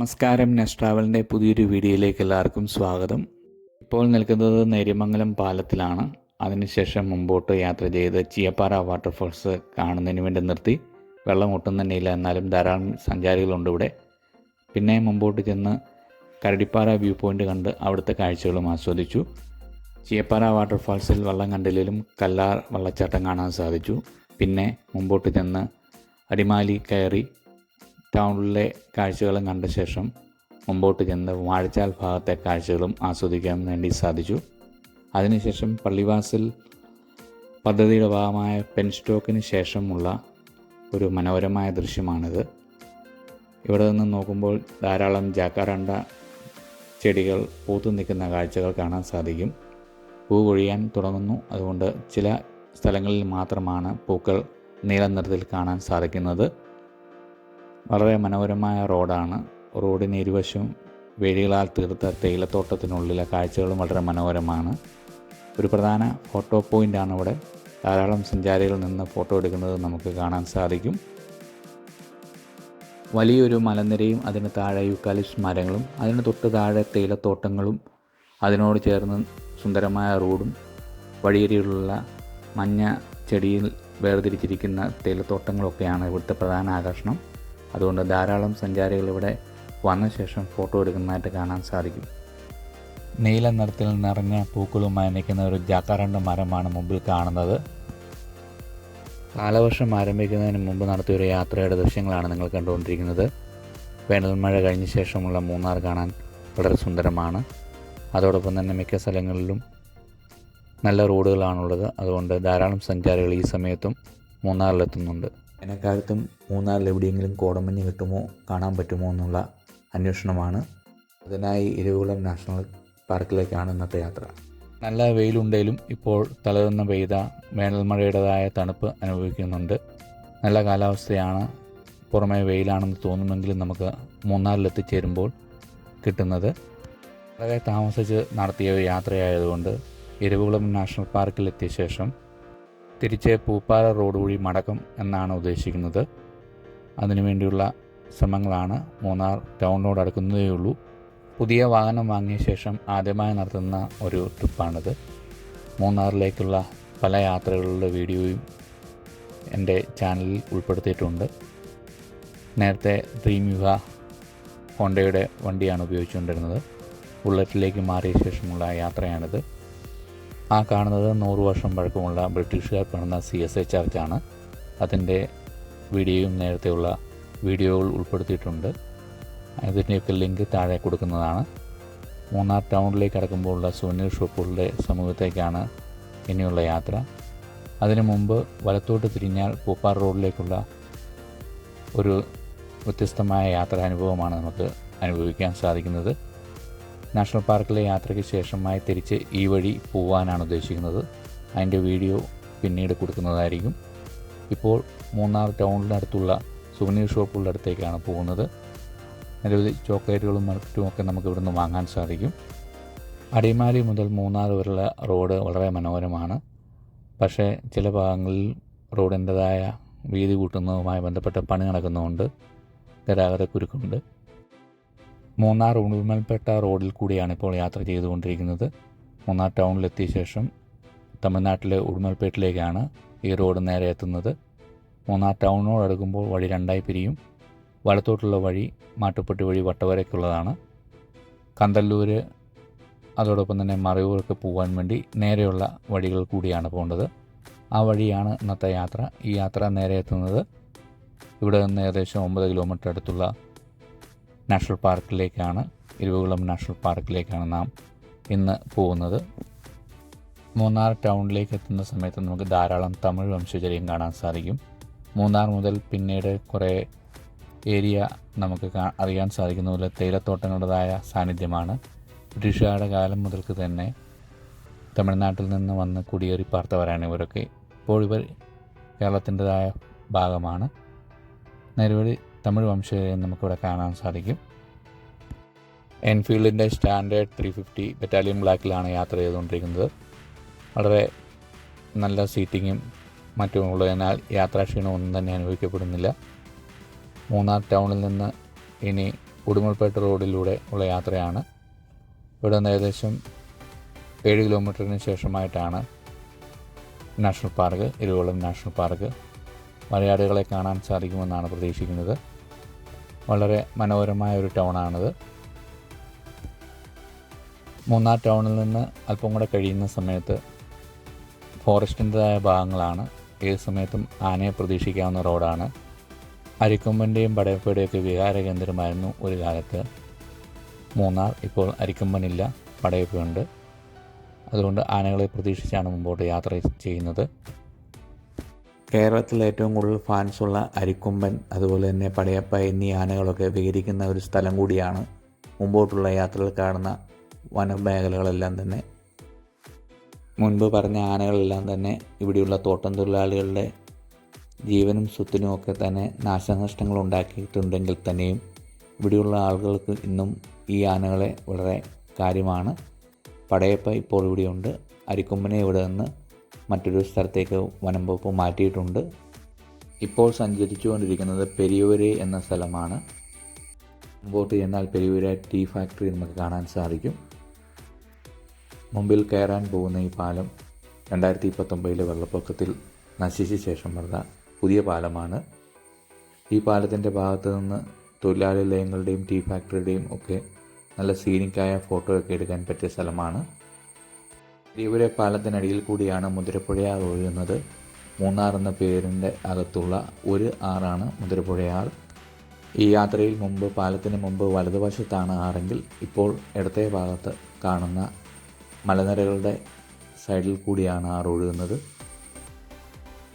നമസ്കാരം നെസ്റ്റ് ട്രാവലിന്റെ പുതിയൊരു വീഡിയോയിലേക്ക് എല്ലാവർക്കും സ്വാഗതം. ഇപ്പോൾ നിൽക്കുന്നത് നേര്യമംഗലം പാലത്തിലാണ്. അതിനുശേഷം മുമ്പോട്ട് യാത്ര ചെയ്ത് ചിയപ്പാറ വാട്ടർഫോൾസ് കാണുന്നതിന് വേണ്ടി നിർത്തി. വെള്ളം ഒട്ടും തന്നെ ഇല്ല എന്നാലും ധാരാളം സഞ്ചാരികളുണ്ട് ഇവിടെ. പിന്നെ മുമ്പോട്ട് ചെന്ന് കരടിപ്പാറ വ്യൂ പോയിന്റ് കണ്ട് അവിടുത്തെ കാഴ്ചകളും ആസ്വദിച്ചു. ചിയപ്പാറ വാട്ടർഫാൾസിൽ വെള്ളം കണ്ടില്ലെങ്കിലും കല്ലാർ വെള്ളച്ചാട്ടം കാണാൻ സാധിച്ചു. പിന്നെ മുമ്പോട്ട് ചെന്ന് അടിമാലി കയറി ടൗണിലെ കാഴ്ചകളും കണ്ട ശേഷം മുമ്പോട്ട് ചെന്ന് വാഴച്ചാൽ ഭാഗത്തെ കാഴ്ചകളും ആസ്വദിക്കാൻ വേണ്ടി സാധിച്ചു. അതിനുശേഷം പള്ളിവാസൽ പദ്ധതിയുടെ ഭാഗമായ പെൻ സ്റ്റോക്കിന് ശേഷമുള്ള ഒരു മനോഹരമായ ദൃശ്യമാണിത്. ഇവിടെ നിന്ന് നോക്കുമ്പോൾ ധാരാളം ജാക്കാരണ്ട ചെടികൾ പൂത്തു നിൽക്കുന്ന കാഴ്ചകൾ കാണാൻ സാധിക്കും. പൂ കൊഴിയാൻ തുടങ്ങുന്നു. അതുകൊണ്ട് ചില സ്ഥലങ്ങളിൽ മാത്രമാണ് പൂക്കൾ നീല നിറത്തിൽ കാണാൻ സാധിക്കുന്നത്. വളരെ മനോഹരമായ റോഡാണ്. റോഡിന് ഇരുവശം വേഴികളാൽ തീർത്ത തേയിലത്തോട്ടത്തിനുള്ളിലെ കാഴ്ചകളും വളരെ മനോഹരമാണ്. ഒരു പ്രധാന ഫോട്ടോ പോയിന്റാണ് ഇവിടെ. ധാരാളം സഞ്ചാരികൾ നിന്ന് ഫോട്ടോ എടുക്കുന്നത് നമുക്ക് കാണാൻ സാധിക്കും. വലിയൊരു മലനിരയും അതിന് താഴെ യുക്കാലിസ് മരങ്ങളും അതിന് തൊട്ട് താഴെ തേയിലത്തോട്ടങ്ങളും അതിനോട് ചേർന്ന് സുന്ദരമായ റോഡും വഴിയരിയിലുള്ള മഞ്ഞ ചെടിയിൽ വേർതിരിച്ചിരിക്കുന്ന തേയിലത്തോട്ടങ്ങളൊക്കെയാണ് ഇവിടുത്തെ പ്രധാന ആകർഷണം. അതുകൊണ്ട് ധാരാളം സഞ്ചാരികൾ ഇവിടെ വന്ന ശേഷം ഫോട്ടോ എടുക്കുന്നതായിട്ട് കാണാൻ സാധിക്കും. നീല നിറത്തിൽ നിറഞ്ഞ പൂക്കളുമായി നിൽക്കുന്ന ഒരു ജാക്കാറണ്ട മരമാണ് മുമ്പിൽ കാണുന്നത്. കാലവർഷം ആരംഭിക്കുന്നതിന് മുമ്പ് നടത്തിയ ഒരു യാത്രയുടെ ദൃശ്യങ്ങളാണ് നിങ്ങൾ കണ്ടുകൊണ്ടിരിക്കുന്നത്. വേനൽമഴ കഴിഞ്ഞ ശേഷമുള്ള മൂന്നാർ കാണാൻ വളരെ സുന്ദരമാണ്. അതോടൊപ്പം തന്നെ മിക്ക സ്ഥലങ്ങളിലും നല്ല റോഡുകളാണുള്ളത്. അതുകൊണ്ട് ധാരാളം സഞ്ചാരികൾ ഈ സമയത്തും മൂന്നാറിലെത്തുന്നുണ്ട്. വേനൽക്കാലത്തും മൂന്നാറിൽ എവിടെയെങ്കിലും കോടമഞ്ഞ് കിട്ടുമോ കാണാൻ പറ്റുമോ എന്നുള്ള അന്വേഷണമാണ് അതിനായി ഇരവികുളം നാഷണൽ പാർക്കിലേക്കാണ് ഇന്നത്തെ യാത്ര. നല്ല വെയിലുണ്ടെങ്കിലും ഇപ്പോൾ തലതുന്ന പെയ്ത വേനൽമഴയുടേതായ തണുപ്പ് അനുഭവിക്കുന്നുണ്ട്. നല്ല കാലാവസ്ഥയാണ് പുറമേ വെയിലാണെന്ന് തോന്നുമെങ്കിലും നമുക്ക് മൂന്നാറിൽ എത്തിച്ചേരുമ്പോൾ കിട്ടുന്നത്. വളരെ താമസിച്ച് നടത്തിയ ഒരു യാത്രയായതുകൊണ്ട് ഇരവികുളം നാഷണൽ പാർക്കിലെത്തിയ ശേഷം തിരിച്ച് പൂപ്പാറ റോഡ് വഴി മടക്കം എന്നാണ് ഉദ്ദേശിക്കുന്നത്. അതിനുവേണ്ടിയുള്ള ശ്രമങ്ങളാണ് മൂന്നാർ ടൗണിനോട് അടുക്കുന്നതേ ഉള്ളൂ. പുതിയ വാഹനം വാങ്ങിയ ശേഷം ആദ്യമായി നടത്തുന്ന ഒരു ട്രിപ്പാണിത്. മൂന്നാറിലേക്കുള്ള പല യാത്രകളുടെ വീഡിയോയും എന്റെ ചാനലിൽ ഉൾപ്പെടുത്തിയിട്ടുണ്ട്. നേരത്തെ ഡ്രീം യുവ ഹോണ്ടയുടെ വണ്ടിയാണ് ഉപയോഗിച്ചുകൊണ്ടിരുന്നത്. ബുള്ളറ്റിലേക്ക് മാറിയ ശേഷമുള്ള യാത്രയാണിത്. ആ കാണുന്നത് നൂറ് വർഷം പഴക്കമുള്ള ബ്രിട്ടീഷുകാർ പണിത സി എസ് എ ചർച്ചാണ് അതിന്റെ വീഡിയോയും നേരത്തെയുള്ള വീഡിയോകൾ ഉൾപ്പെടുത്തിയിട്ടുണ്ട്. അതിന്റെയൊക്കെ ലിങ്ക് താഴെ കൊടുക്കുന്നതാണ്. മൂന്നാർ ടൗണിലേക്ക് അടക്കുമ്പോഴുള്ള സുവനീർ ഷോപ്പുകളുടെ സമൂഹത്തേക്കാണ് ഇനിയുള്ള യാത്ര. അതിനു മുമ്പ് വലത്തോട്ട് തിരിഞ്ഞാൽ പൂപ്പാർ റോഡിലേക്കുള്ള ഒരു വ്യത്യസ്തമായ യാത്രാനുഭവമാണ് നമുക്ക് അനുഭവിക്കാൻ സാധിക്കുന്നത്. നാഷണൽ പാർക്കിലെ യാത്രയ്ക്ക് ശേഷമായി തിരിച്ച് ഈ വഴി പോവാനാണ് ഉദ്ദേശിക്കുന്നത്. അതിന്റെ വീഡിയോ പിന്നീട് കൊടുക്കുന്നതായിരിക്കും. ഇപ്പോൾ മൂന്നാർ ടൗണിനടുത്തുള്ള സുവനീർ ഷോപ്പുകളുടെ അടുത്തേക്കാണ് പോകുന്നത്. നിരവധി ചോക്ലേറ്റുകളും മറ്റുമൊക്കെ നമുക്ക് ഇവിടുന്ന് വാങ്ങാൻ സാധിക്കും. അടിമാലി മുതൽ മൂന്നാർ വരെയുള്ള റോഡ് വളരെ മനോഹരമാണ്. പക്ഷേ ചില ഭാഗങ്ങളിൽ റോഡിന്റെതായ വീതി കൂട്ടുന്നതുമായി ബന്ധപ്പെട്ട പണി നടക്കുന്നതുകൊണ്ട് ഗതാഗതക്കുരുക്കുണ്ട്. മൂന്നാർ ഉടുമൽപേട്ട റോഡിൽ കൂടിയാണ് ഇപ്പോൾ യാത്ര ചെയ്തുകൊണ്ടിരിക്കുന്നത്. മൂന്നാർ ടൗണിലെത്തിയ ശേഷം തമിഴ്നാട്ടിലെ ഉടുമൽപേട്ടിലേക്കാണ് ഈ റോഡ് നേരെ എത്തുന്നത്. മൂന്നാർ ടൗണിനോട് അടുക്കുമ്പോൾ വഴി രണ്ടായി പിരിയും. വലത്തോട്ടുള്ള വഴി മാട്ടുപ്പെട്ടി വഴി വട്ടവരയ്ക്കുള്ളതാണ്. കന്തല്ലൂർ അതോടൊപ്പം തന്നെ മറയൂർക്ക് പോകാൻ വേണ്ടി നേരെയുള്ള വഴികൾ കൂടിയാണ് പോകേണ്ടത്. ആ വഴിയാണ് ഇന്നത്തെ യാത്ര. ഈ യാത്ര നേരെ എത്തുന്നത്. ഇവിടെ നിന്ന് ഏകദേശം ഒമ്പത് കിലോമീറ്റർ അടുത്തുള്ള നാഷണൽ പാർക്കിലേക്കാണ് ഇരുവകുളം നാഷണൽ പാർക്കിലേക്കാണ് നാം ഇന്ന് പോകുന്നത്. മൂന്നാർ ടൗണിലേക്ക് എത്തുന്ന സമയത്ത് നമുക്ക് ധാരാളം തമിഴ് വംശജരെയും കാണാൻ സാധിക്കും. മൂന്നാർ മുതൽ പിന്നീട് കുറേ ഏരിയ നമുക്ക് അറിയാൻ സാധിക്കുന്ന പോലെ തേയിലത്തോട്ടങ്ങളുടേതായ സാന്നിധ്യമാണ്. ബ്രിട്ടീഷുകാരുടെ കാലം മുതൽക്ക് തന്നെ തമിഴ്നാട്ടിൽ നിന്ന് വന്ന് കുടിയേറി പാർത്തവരാണ് ഇവരൊക്കെ. ഇപ്പോൾ ഇവർ കേരളത്തിന്റെതായ ഭാഗമാണ്. നിരവധി തമിഴ് വംശജരെ നമുക്കിവിടെ കാണാൻ സാധിക്കും. എൻഫീൽഡിന്റെ സ്റ്റാൻഡേർഡ് ത്രീ ഫിഫ്റ്റി ബറ്റാലിയൻ ബ്ലാക്കിലാണ് യാത്ര ചെയ്തുകൊണ്ടിരിക്കുന്നത്. വളരെ നല്ല സീറ്റിങ്ങും മറ്റും ഉള്ളതിനാൽ യാത്രാക്ഷീണം ഒന്നും തന്നെ അനുഭവിക്കപ്പെടുന്നില്ല. മൂന്നാർ ടൗണിൽ നിന്ന് ഇനി ഉടുമൽപേട്ട് റോഡിലൂടെ ഉള്ള യാത്രയാണ്. ഇവിടെ നിന്ന് ഏകദേശം ഏഴ് കിലോമീറ്ററിന് ശേഷമായിട്ടാണ് national park Iruvalam national park മലയാളികളെ കാണാൻ സാധിക്കുമെന്നാണ് പ്രതീക്ഷിക്കുന്നത്. വളരെ മനോഹരമായ ഒരു ടൗണാണത് മൂന്നാർ ടൗണിൽ നിന്ന് അല്പം കൂടെ കഴിയുന്ന സമയത്ത് ഫോറസ്റ്റിന്റെതായ ഭാഗങ്ങളാണ്. ഏത് സമയത്തും ആനയെ പ്രതീക്ഷിക്കാവുന്ന റോഡാണ് അരിക്കൊമ്പന്റെയും പടയപ്പയുടെയൊക്കെ വിഹാര കേന്ദ്രമായിരുന്നു ഒരു കാലത്ത്. മൂന്നാർ ഇപ്പോൾ അരിക്കൊമ്പനില്ല പടയപ്പയുണ്ട് അതുകൊണ്ട് ആനകളെ പ്രതീക്ഷിച്ചാണ് മുമ്പോട്ട് യാത്ര ചെയ്യുന്നത്. കേരളത്തിൽ ഏറ്റവും കൂടുതൽ ഫാൻസുള്ള അരിക്കൊമ്പൻ അതുപോലെ തന്നെ പടയപ്പ എന്നീ ആനകളൊക്കെ വിഹരിക്കുന്ന ഒരു സ്ഥലം കൂടിയാണ് മുമ്പോട്ടുള്ള യാത്രകൾ കാണുന്ന വനമേഖലകളെല്ലാം തന്നെ. മുൻപ് പറഞ്ഞ ആനകളെല്ലാം തന്നെ ഇവിടെയുള്ള തോട്ടം തൊഴിലാളികളുടെ ജീവനും സ്വത്തിനും ഒക്കെ തന്നെ നാശനഷ്ടങ്ങൾ ഉണ്ടാക്കിയിട്ടുണ്ടെങ്കിൽ തന്നെയും ഇവിടെയുള്ള ആളുകൾക്ക് ഇന്നും ഈ ആനകളെ വളരെ കാര്യമാണ്. പടയപ്പ ഇപ്പോൾ ഇവിടെയുണ്ട്. അരിക്കൊമ്പനെ ഇവിടെ നിന്ന് മറ്റൊരു സ്ഥലത്തേക്ക് വനം വകുപ്പ് മാറ്റിയിട്ടുണ്ട്. ഇപ്പോൾ സഞ്ചരിച്ചുകൊണ്ടിരിക്കുന്നത് പെരിയൂര് എന്ന സ്ഥലമാണ്. മുമ്പോട്ട് ചെന്നാൽ പെരിയൂര ടീ ഫാക്ടറി നമുക്ക് കാണാൻ സാധിക്കും. മുമ്പിൽ കയറാൻ പോകുന്ന ഈ പാലം രണ്ടായിരത്തി പത്തൊമ്പതിലെ വെള്ളപ്പൊക്കത്തിൽ നശിച്ച ശേഷം വന്ന പുതിയ പാലമാണ്. ഈ പാലത്തിന്റെ ഭാഗത്ത് നിന്ന് തൊഴിലാളി ലയങ്ങളുടെയും ടീ ഫാക്ടറിയുടെയും ഒക്കെ നല്ല സീനിക്കായ ഫോട്ടോയൊക്കെ എടുക്കാൻ പറ്റിയ സ്ഥലമാണ്. തിരുവരെ പാലത്തിനടിയിൽ കൂടിയാണ് മുതിരപ്പുഴയാർ ഒഴുകുന്നത് മൂന്നാർ എന്ന പേരിന്റെ അകത്തുള്ള ഒരു ആറാണ് മുതിരപ്പുഴയാർ. ഈ യാത്രയിൽ മുമ്പ് പാലത്തിന് മുമ്പ് വലതുവശത്താണ് ആറെങ്കിൽ ഇപ്പോൾ ഇടത്തെ ഭാഗത്ത് കാണുന്ന മലനിരകളുടെ സൈഡിൽ കൂടിയാണ് ആറ് ഒഴുകുന്നത്.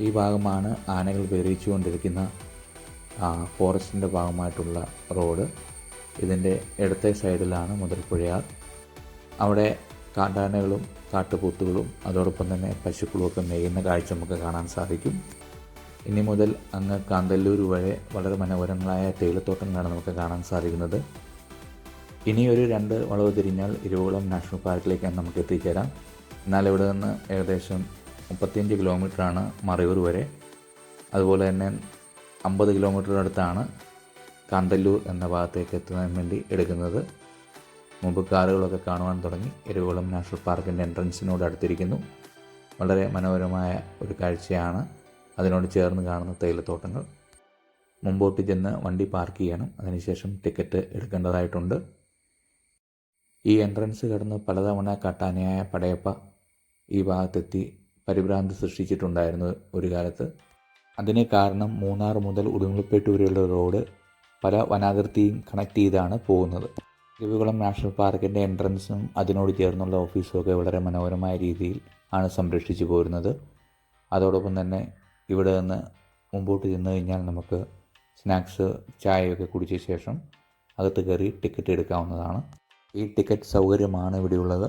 ഈ ഭാഗമാണ് ആനകൾ വിഹരിച്ചുകൊണ്ടിരിക്കുന്ന ഫോറസ്റ്റിന്റെ ഭാഗമായിട്ടുള്ള റോഡ്. ഇതിന്റെ ഇടത്തെ സൈഡിലാണ് മുതൽപ്പുഴയാർ അവിടെ കാട്ടാനകളും കാട്ടുപോത്തുകളും അതോടൊപ്പം തന്നെ പശുക്കളും ഒക്കെ മേയുന്ന കാഴ്ച നമുക്ക് കാണാൻ സാധിക്കും. ഇനി മുതൽ അങ്ങ് കാന്തല്ലൂർ വരെ വളരെ മനോഹരങ്ങളായ തേയിലത്തോട്ടങ്ങളാണ് നമുക്ക് കാണാൻ സാധിക്കുന്നത്. ഇനി ഒരു രണ്ട് വളവ് തിരിഞ്ഞാൽ ഇരുവകുളം നാഷണൽ പാർക്കിലേക്കാണ് നമുക്ക് എത്തിച്ചേരാം. എന്നാൽ ഇവിടെ നിന്ന് ഏകദേശം മുപ്പത്തിയഞ്ച് കിലോമീറ്ററാണ് മറയൂർ വരെ. അതുപോലെ തന്നെ അമ്പത് കിലോമീറ്റർ അടുത്താണ് കാന്തല്ലൂർ എന്ന ഭാഗത്തേക്ക് എത്തുന്നതിന് വേണ്ടി എടുക്കുന്നത്. മുമ്പ് കാറുകളൊക്കെ കാണുവാൻ തുടങ്ങി എരുകുളം നാഷണൽ പാർക്കിന്റെ എൻട്രൻസിനോട് അടുത്തിരിക്കുന്നു. വളരെ മനോഹരമായ ഒരു കാഴ്ചയാണ് അതിനോട് ചേർന്ന് കാണുന്ന തേയിലത്തോട്ടങ്ങൾ. മുമ്പോട്ട് ചെന്ന് വണ്ടി പാർക്ക് ചെയ്യണം. അതിനുശേഷം ടിക്കറ്റ് എടുക്കേണ്ടതായിട്ടുണ്ട്. ഈ എൻട്രൻസ് കടന്ന് പലതവണ കാട്ടാനയായ പടയപ്പ ഈ ഭാഗത്തെത്തി പരിഭ്രാന്തി സൃഷ്ടിച്ചിട്ടുണ്ടായിരുന്നു ഒരു കാലത്ത്. അതിന് കാരണം മൂന്നാർ മുതൽ ഉടുമ്പൽപേട്ട് വരെയുള്ള റോഡ് പല വനാതിർത്തിയും കണക്ട് ചെയ്താണ് പോകുന്നത്. രവികുളം നാഷണൽ പാർക്കിന്റെ എൻട്രൻസും അതിനോട് ചേർന്നുള്ള ഓഫീസും ഒക്കെ വളരെ മനോഹരമായ രീതിയിൽ ആണ് സംരക്ഷിച്ചു പോരുന്നത്. അതോടൊപ്പം തന്നെ ഇവിടെ നിന്ന് മുമ്പോട്ട് ചെന്ന് കഴിഞ്ഞാൽ നമുക്ക് സ്നാക്സ് ചായയൊക്കെ കുടിച്ച ശേഷം അകത്ത് കയറി ടിക്കറ്റ് എടുക്കാവുന്നതാണ്. ഈ ടിക്കറ്റ് സൗകര്യമാണ് ഇവിടെയുള്ളത്.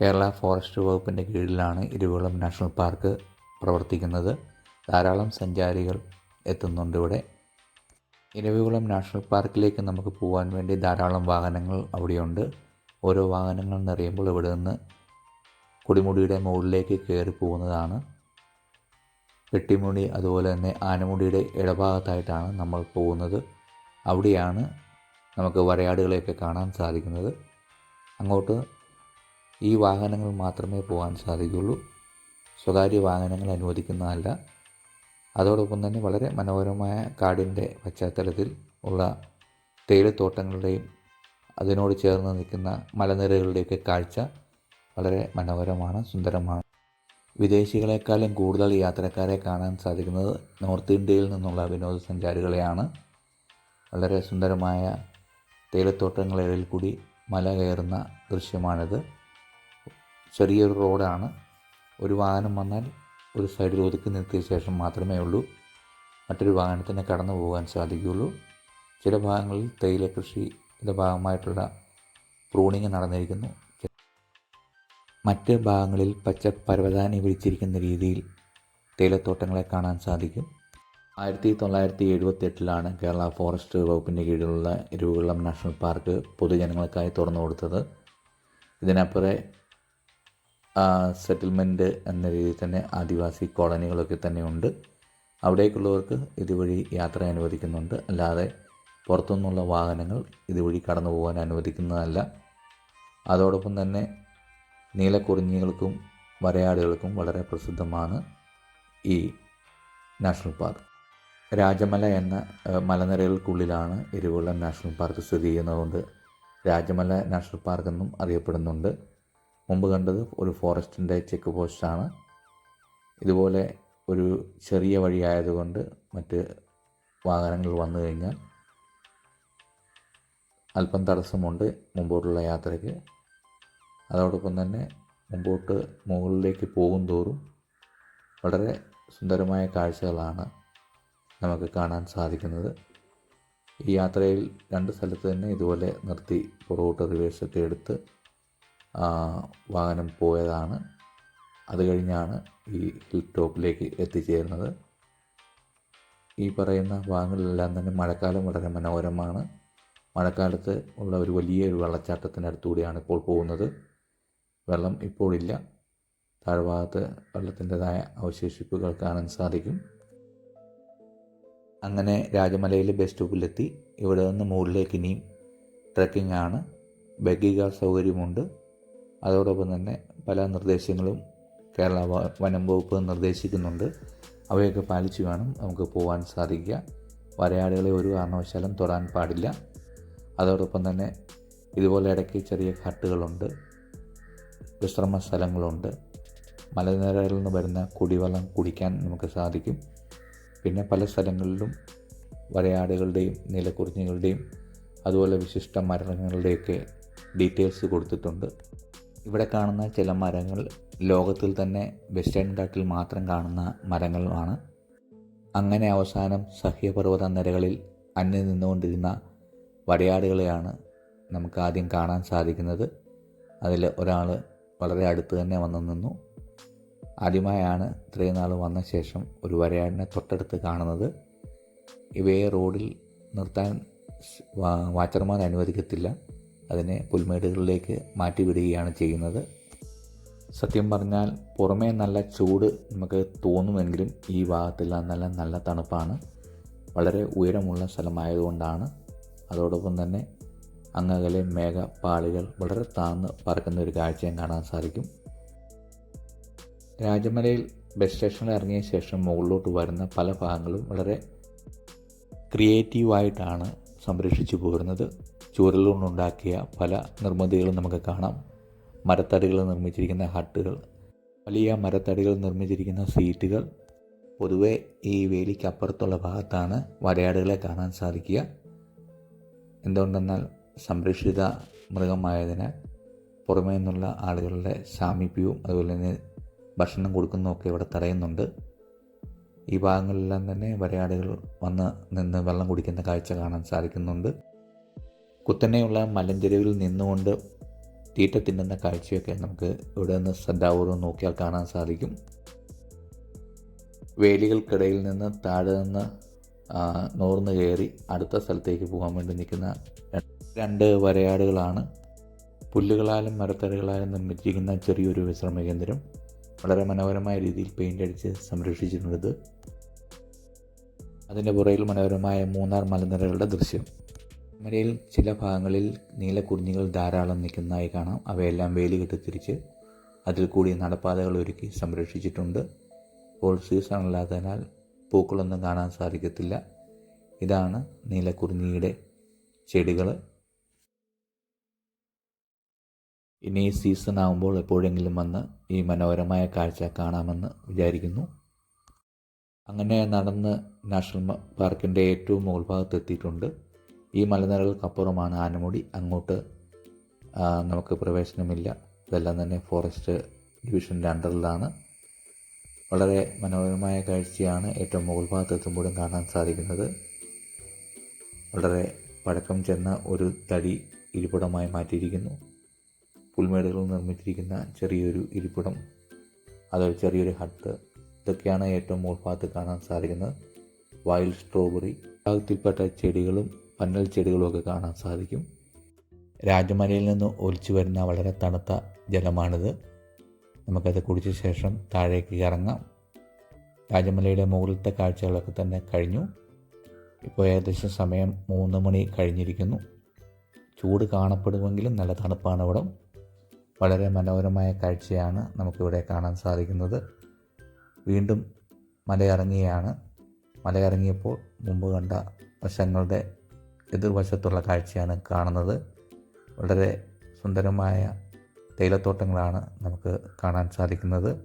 കേരള ഫോറസ്റ്റ് വകുപ്പിന്റെ കീഴിലാണ് ഇരുവിളം നാഷണൽ പാർക്ക് പ്രവർത്തിക്കുന്നത്. ധാരാളം സഞ്ചാരികൾ എത്തുന്നുണ്ട് ഇവിടെ. ഇരവികുളം നാഷണൽ പാർക്കിലേക്ക് നമുക്ക് പോകാൻ വേണ്ടി ധാരാളം വാഹനങ്ങൾ അവിടെയുണ്ട്. ഓരോ വാഹനങ്ങൾ എന്നറിയുമ്പോൾ ഇവിടെ നിന്ന് കുടിമുടിയുടെ മുകളിലേക്ക് കയറി പോകുന്നതാണ്. പെട്ടിമുടി അതുപോലെ തന്നെ ആനമുടിയുടെ ഇടഭാഗത്തായിട്ടാണ് നമ്മൾ പോകുന്നത്. അവിടെയാണ് നമുക്ക് വരയാടുകളെയൊക്കെ കാണാൻ സാധിക്കുന്നത്. അങ്ങോട്ട് ഈ വാഹനങ്ങൾ മാത്രമേ പോകാൻ സാധിക്കുള്ളൂ. സ്വകാര്യ വാഹനങ്ങൾ അനുവദിക്കുന്നതല്ല. അതോടൊപ്പം തന്നെ വളരെ മനോഹരമായ കാടിന്റെ പശ്ചാത്തലത്തിൽ ഉള്ള തേയിലത്തോട്ടങ്ങളുടെയും അതിനോട് ചേർന്ന് നിൽക്കുന്ന മലനിരകളുടെയൊക്കെ കാഴ്ച വളരെ മനോഹരമാണ് സുന്ദരമാണ്. വിദേശികളെക്കാളും കൂടുതൽ യാത്രക്കാരെ കാണാൻ സാധിക്കുന്നത് നോർത്ത് ഇന്ത്യയിൽ നിന്നുള്ള വിനോദസഞ്ചാരികളെയാണ്. വളരെ സുന്ദരമായ തേയിലത്തോട്ടങ്ങളിടയിൽ കൂടി മല കയറുന്ന ദൃശ്യമാണിത്. ചെറിയൊരു റോഡാണ്. ഒരു വാഹനം വന്നാൽ ഒരു സൈഡിൽ ഒതുക്കി നിർത്തിയ ശേഷം മാത്രമേ ഉള്ളൂ. മറ്റൊരു വാഹനത്തിനെ കടന്നു പോകാൻ സാധിക്കുകയുള്ളൂ. ചില ഭാഗങ്ങളിൽ തേയില കൃഷിയുടെ ഭാഗമായിട്ടുള്ള പ്രൂണിങ് നടന്നിരിക്കുന്നു. മറ്റ് ഭാഗങ്ങളിൽ പച്ച പരവതാനി വിളിച്ചിരിക്കുന്ന രീതിയിൽ തേയിലത്തോട്ടങ്ങളെ കാണാൻ സാധിക്കും. ആയിരത്തി തൊള്ളായിരത്തി എഴുപത്തി എട്ടിലാണ് കേരള ഫോറസ്റ്റ് വകുപ്പിന്റെ കീഴിലുള്ള ഇരുകുളം നാഷണൽ പാർക്ക് പൊതുജനങ്ങൾക്കായി തുറന്നു കൊടുത്തത്. ഇതിനപ്പുറേ സെറ്റിൽമെന്റ് എന്ന രീതിയിൽ തന്നെ ആദിവാസി കോളനികളൊക്കെ തന്നെയുണ്ട്. അവിടേക്കുള്ളവർക്ക് ഇതുവഴി യാത്ര അനുവദിക്കുന്നുണ്ട്. അല്ലാതെ പുറത്തുനിന്നുള്ള വാഹനങ്ങൾ ഇതുവഴി കടന്നു പോകാൻ അനുവദിക്കുന്നതല്ല. അതോടൊപ്പം തന്നെ നീലക്കുറിഞ്ഞികൾക്കും വരയാടുകൾക്കും വളരെ പ്രസിദ്ധമാണ് ഈ നാഷണൽ പാർക്ക്. രാജമല എന്ന മലനിരകൾക്കുള്ളിലാണ് ഇരുകുളം നാഷണൽ പാർക്ക് സ്ഥിതി ചെയ്യുന്നതുകൊണ്ട് രാജമല നാഷണൽ പാർക്ക് എന്നും അറിയപ്പെടുന്നുണ്ട്. മുമ്പ് കണ്ടത് ഒരു ഫോറസ്റ്റിന്റെ ചെക്ക് പോസ്റ്റാണ്. ഇതുപോലെ ഒരു ചെറിയ വഴിയായതുകൊണ്ട് മറ്റ് വാഹനങ്ങൾ വന്നു കഴിഞ്ഞാൽ അല്പം തടസ്സമുണ്ട് മുമ്പോട്ടുള്ള യാത്രയ്ക്ക്. അതോടൊപ്പം തന്നെ മുമ്പോട്ട് മുകളിലേക്ക് പോകും തോറും വളരെ സുന്ദരമായ കാഴ്ചകളാണ് നമുക്ക് കാണാൻ സാധിക്കുന്നത്. ഈ യാത്രയിൽ രണ്ട് സ്ഥലത്ത് തന്നെ ഇതുപോലെ നിർത്തി പുറകോട്ട് റിവേഴ്സൊക്കെ എടുത്ത് വാഹനം പോയതാണ്. അത് കഴിഞ്ഞാണ് ഈ ഹിൽ ടോപ്പിലേക്ക് എത്തിച്ചേരുന്നത്. ഈ പറയുന്ന ഭാഗങ്ങളിലെല്ലാം തന്നെ മഴക്കാലം വളരെ മനോഹരമാണ്. മഴക്കാലത്ത് ഉള്ള ഒരു വലിയ ഒരു വെള്ളച്ചാട്ടത്തിനടുത്തൂടെയാണ് ഇപ്പോൾ പോകുന്നത്. വെള്ളം ഇപ്പോഴില്ല താഴ്ഭാഗത്ത് വെള്ളത്തിന്റെതായ അവശേഷിപ്പുകൾ കാണാൻ സാധിക്കും. അങ്ങനെ രാജമലയിലെ ബസ് സ്റ്റോപ്പിലെത്തി. ഇവിടെ നിന്ന് മുകളിലേക്ക് ഇനിയും ട്രക്കിംഗ് ആണ് ബഗ്ഗി കാർ സൗകര്യമുണ്ട്. അതോടൊപ്പം തന്നെ പല നിർദ്ദേശങ്ങളും കേരള വനം വകുപ്പ് നിർദ്ദേശിക്കുന്നുണ്ട്. അവയൊക്കെ പാലിച്ചു വേണം നമുക്ക് പോകാൻ സാധിക്കുക. വരയാടുകളെ ഒരു കാരണവശാലും തൊടാൻ പാടില്ല. അതോടൊപ്പം തന്നെ ഇതുപോലെ ഇടയ്ക്ക് ചെറിയ ഹട്ടുകളുണ്ട് വിശ്രമ സ്ഥലങ്ങളുണ്ട് മലനിരകളിൽ നിന്ന് വരുന്ന കുടിവെള്ളം കുടിക്കാൻ നമുക്ക് സാധിക്കും. പിന്നെ പല സ്ഥലങ്ങളിലും വരയാടുകളുടെയും നീലക്കുറിഞ്ഞികളുടെയും അതുപോലെ വിശിഷ്ട മരണങ്ങളുടെയൊക്കെ ഡീറ്റെയിൽസ് കൊടുത്തിട്ടുണ്ട്. ഇവിടെ കാണുന്ന ചില മരങ്ങൾ ലോകത്തിൽ തന്നെ വെസ്റ്റേൺ ഘാട്ടിൽ മാത്രം കാണുന്ന മരങ്ങളുമാണ്. അങ്ങനെ അവസാനം സഹ്യപർവത നിരകളിൽ അന്യം നിന്നുകൊണ്ടിരുന്ന വടയാടുകളെയാണ് നമുക്ക് ആദ്യം കാണാൻ സാധിക്കുന്നത്. അതിൽ ഒരാൾ വളരെ അടുത്ത് തന്നെ വന്നു നിന്നു. ആദ്യമായാണ് ഇത്രയും നാൾ വന്ന ശേഷം ഒരു വരയാടിനെ തൊട്ടടുത്ത് കാണുന്നത്. ഇവയെ റോഡിൽ നിർത്താൻ വാച്ചർമാർ അനുവദിക്കത്തില്ല. അതിനെ പുൽമേടുകളിലേക്ക് മാറ്റിവിടുകയാണ് ചെയ്യുന്നത്. സത്യം പറഞ്ഞാൽ പുറമേ നല്ല ചൂട് നമുക്ക് തോന്നുമെങ്കിലും ഈ ഭാഗത്തെല്ലാം നല്ല നല്ല തണുപ്പാണ്. വളരെ ഉയരമുള്ള സ്ഥലമായതുകൊണ്ടാണ്. അതോടൊപ്പം തന്നെ അങ്ങകലെ മേഘപാളികൾ വളരെ താഴ്ന്ന് പറക്കുന്ന ഒരു കാഴ്ചയും കാണാൻ സാധിക്കും. രാജമലയിൽ ബസ് സ്റ്റേഷനിൽ ഇറങ്ങിയ ശേഷം മുകളിലോട്ട് വരുന്ന പല ഭാഗങ്ങളും വളരെ ക്രിയേറ്റീവായിട്ടാണ് സംരക്ഷിച്ചു പോരുന്നത്. ചൂരലുകൊണ്ടുണ്ടാക്കിയ പല നിർമ്മിതികളും നമുക്ക് കാണാം. മരത്തടികൾ നിർമ്മിച്ചിരിക്കുന്ന ഹട്ടുകൾ വലിയ മരത്തടികൾ നിർമ്മിച്ചിരിക്കുന്ന സീറ്റുകൾ. പൊതുവേ ഈ വേലിക്കപ്പുറത്തുള്ള ഭാഗത്താണ് വരയാടുകളെ കാണാൻ സാധിക്കുക. എന്തുകൊണ്ടെന്നാൽ സംരക്ഷിത മൃഗമായതിനാൽ പുറമേ നിന്നുള്ള ആളുകളുടെ സാമീപ്യവും അതുപോലെ തന്നെ ഭക്ഷണം കൊടുക്കുന്നതൊക്കെ ഇവിടെ തടയുന്നുണ്ട്. ഈ ഭാഗങ്ങളിലെല്ലാം തന്നെ വരയാടുകൾ വന്ന് നിന്ന് വെള്ളം കുടിക്കുന്ന കാഴ്ച കാണാൻ സാധിക്കുന്നുണ്ട്. കുത്തനെയുള്ള മലഞ്ചെരുവിൽ നിന്നുകൊണ്ട് തീറ്റ തിന്നുന്ന കാഴ്ചയൊക്കെ നമുക്ക് ഇവിടെ നിന്ന് ശ്രദ്ധാപൂർവം നോക്കിയാൽ കാണാൻ സാധിക്കും. വേലികൾക്കിടയിൽ നിന്ന് താഴെ നിന്ന് നോർന്ന് കയറി അടുത്ത സ്ഥലത്തേക്ക് പോകാൻ വേണ്ടി നിൽക്കുന്ന രണ്ട് വരയാടുകളാണ്. പുല്ലുകളാലും മരത്തടികളാലും നിർമ്മിച്ചിരിക്കുന്ന ചെറിയൊരു വിശ്രമ കേന്ദ്രം. വളരെ മനോഹരമായ രീതിയിൽ പെയിന്റ് അടിച്ച് സംരക്ഷിച്ചിട്ടുള്ളത്. അതിന്റെ പുറയിൽ മനോഹരമായ മൂന്നാർ മലനിരകളുടെ ദൃശ്യം. മലയിൽ ചില ഭാഗങ്ങളിൽ നീലക്കുറിഞ്ഞികൾ ധാരാളം നിൽക്കുന്നതായി കാണാം. അവയെല്ലാം വേലി കെട്ടി തിരിച്ച് അതിൽ കൂടി നടപ്പാതകൾ ഒരുക്കി സംരക്ഷിച്ചിട്ടുണ്ട്. ഇപ്പോൾ സീസൺ അല്ലാത്തതിനാൽ പൂക്കളൊന്നും കാണാൻ സാധിക്കത്തില്ല. ഇതാണ് നീലക്കുറിഞ്ഞിയുടെ ചെടികൾ ഇനി സീസൺ ആകുമ്പോൾ എപ്പോഴെങ്കിലും വന്ന് ഈ മനോഹരമായ കാഴ്ച കാണാമെന്ന് വിചാരിക്കുന്നു. അങ്ങനെ നടന്ന് നാഷണൽ പാർക്കിന്റെ ഏറ്റവും മുകൾ ഭാഗത്ത് എത്തിയിട്ടുണ്ട് ഈ മലനിരകൾക്കപ്പുറമാണ് ആനമുടി. അങ്ങോട്ട് നമുക്ക് പ്രവേശനമില്ല. ഇതെല്ലാം തന്നെ ഫോറസ്റ്റ് ഡിവിഷന്റെ അണ്ടറിലാണ്. വളരെ മനോഹരമായ കാഴ്ചയാണ് ഏറ്റവും മുകൾ ഭാഗത്ത് എത്തുമ്പോഴും കാണാൻ സാധിക്കുന്നത്. വളരെ പഴക്കം ചെന്ന ഒരു തടി ഇരിപ്പിടമായി മാറ്റിയിരിക്കുന്നു. പുൽമേടുകളിൽ നിർമ്മിച്ചിരിക്കുന്ന ചെറിയൊരു ഇരിപ്പിടം അതൊരു ചെറിയൊരു ഹട്ട്. ഇതൊക്കെയാണ് ഏറ്റവും മുൾഭാഗത്ത് കാണാൻ സാധിക്കുന്നത്. Wild strawberry. ഭാഗത്തിൽപ്പെട്ട ചെടികളും പന്നൽ ചെടികളുമൊക്കെ കാണാൻ സാധിക്കും. രാജമലയിൽ നിന്ന് ഒലിച്ചു വരുന്ന വളരെ തണുത്ത ജലമാണിത്. നമുക്കത് കുടിച്ച ശേഷം താഴേക്ക് ഇറങ്ങാം. രാജമലയുടെ മുകളിലത്തെ കാഴ്ചകളൊക്കെ തന്നെ കഴിഞ്ഞു. ഇപ്പോൾ ഏകദേശം സമയം മൂന്ന് മണി കഴിഞ്ഞിരിക്കുന്നു. ചൂട് കാണപ്പെടുമെങ്കിലും നല്ല തണുപ്പാണ് ഇവിടെ വളരെ മനോഹരമായ കാഴ്ചയാണ് നമുക്കിവിടെ കാണാൻ സാധിക്കുന്നത്. വീണ്ടും മലയിറങ്ങിയാണ് മലയിറങ്ങിയപ്പോൾ മുമ്പ് കണ്ട വശങ്ങളുടെ എതിർവശത്തുള്ള കാഴ്ചയാണ് കാണുന്നത്. വളരെ സുന്ദരമായ തേയിലത്തോട്ടങ്ങളാണ് നമുക്ക് കാണാൻ സാധിക്കുന്നത്.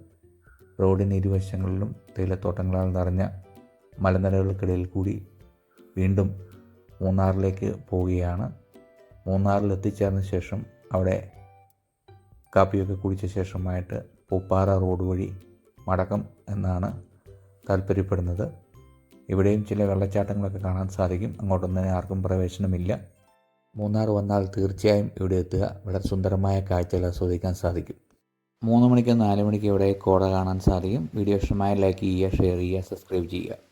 റോഡിന് ഇരുവശങ്ങളിലും തേയിലത്തോട്ടങ്ങളാൽ നിറഞ്ഞ മലനിരകൾക്കിടയിൽ കൂടി വീണ്ടും മൂന്നാറിലേക്ക് പോവുകയാണ്. മൂന്നാറിൽ എത്തിച്ചേർന്ന ശേഷം അവിടെ കാപ്പിയൊക്കെ കുടിച്ച ശേഷമായിട്ട് പൂപ്പാറ റോഡ് വഴി മടക്കം എന്നാണ് താല്പര്യപ്പെടുന്നത് ഇവിടെയും ചില വെള്ളച്ചാട്ടങ്ങളൊക്കെ കാണാൻ സാധിക്കും. അങ്ങോട്ടൊന്നും ആർക്കും പ്രവേശനമില്ല. മൂന്നാർ വന്നാൽ തീർച്ചയായും ഇവിടെ എത്തുക. വളരെ സുന്ദരമായ കാഴ്ചകൾ ആസ്വദിക്കാൻ സാധിക്കും. മൂന്ന് മണിക്ക് നാല് മണിക്ക് ഇവിടെ കോട കാണാൻ സാധിക്കും. വീഡിയോ ഇഷ്ടമായ ലൈക്ക് ചെയ്യുക ഷെയർ ചെയ്യുക സബ്സ്ക്രൈബ് ചെയ്യുക.